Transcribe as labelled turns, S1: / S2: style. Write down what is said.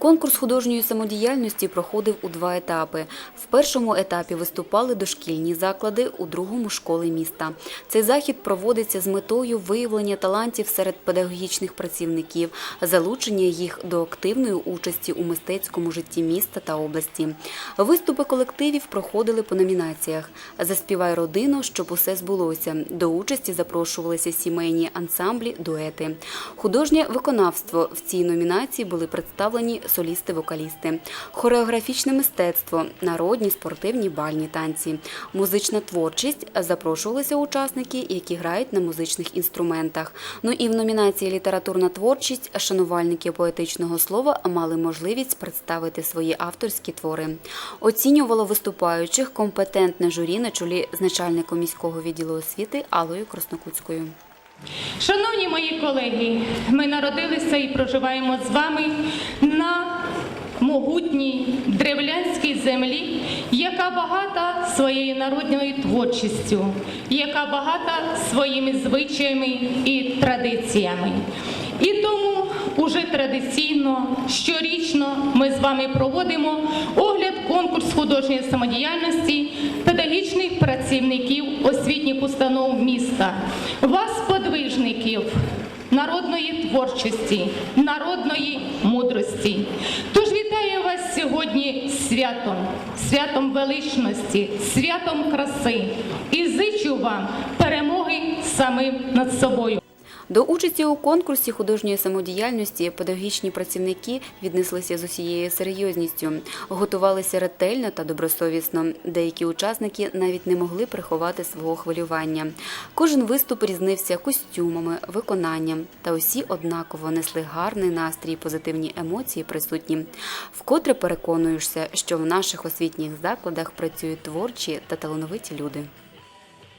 S1: Конкурс художньої самодіяльності проходив у два етапи. В першому етапі виступали дошкільні заклади, у другому школи міста. Цей захід проводиться з метою виявлення талантів серед педагогічних працівників, залучення їх до активної участі у мистецькому житті міста та області. Виступи колективів проходили по номінаціях Заспівай родину, щоб усе збулося. До участі запрошувалися сімейні ансамблі, дуети. Художнє виконавство в цій номінації були представлені солісти-вокалісти, хореографічне мистецтво, народні, спортивні бальні танці, музична творчість. Запрошувалися учасники, які грають на музичних інструментах. Ну і в номінації Літературна творчість шанувальники поетичного слова мали можливість представити свої авторські твори. Оцінювало виступаючих компетентне журі на чолі з начальником міського відділу освіти Аллою Краснокутською.
S2: Шановні мої колеги, ми народилися і проживаємо з вами на могутній древлянській землі, яка багата своєю народною творчістю, яка багата своїми звичаями і традиціями. І тому уже традиційно щорічно ми з вами проводимо огляд конкурс художньої самодіяльності педагогічних працівників освітніх установ міста, народної творчості, народної мудрості. Тож вітаю вас сьогодні святом, святом величності, святом краси і зичу вам перемоги самим над собою.
S1: До участі у конкурсі художньої самодіяльності педагогічні працівники віднеслися з усією серйозністю, готувалися ретельно та добросовісно. Деякі учасники навіть не могли приховати свого хвилювання. Кожен виступ різнився костюмами, виконанням, та усі однаково несли гарний настрій, позитивні емоції присутні. Вкотре переконуєшся, що в наших освітніх закладах працюють творчі та талановиті люди.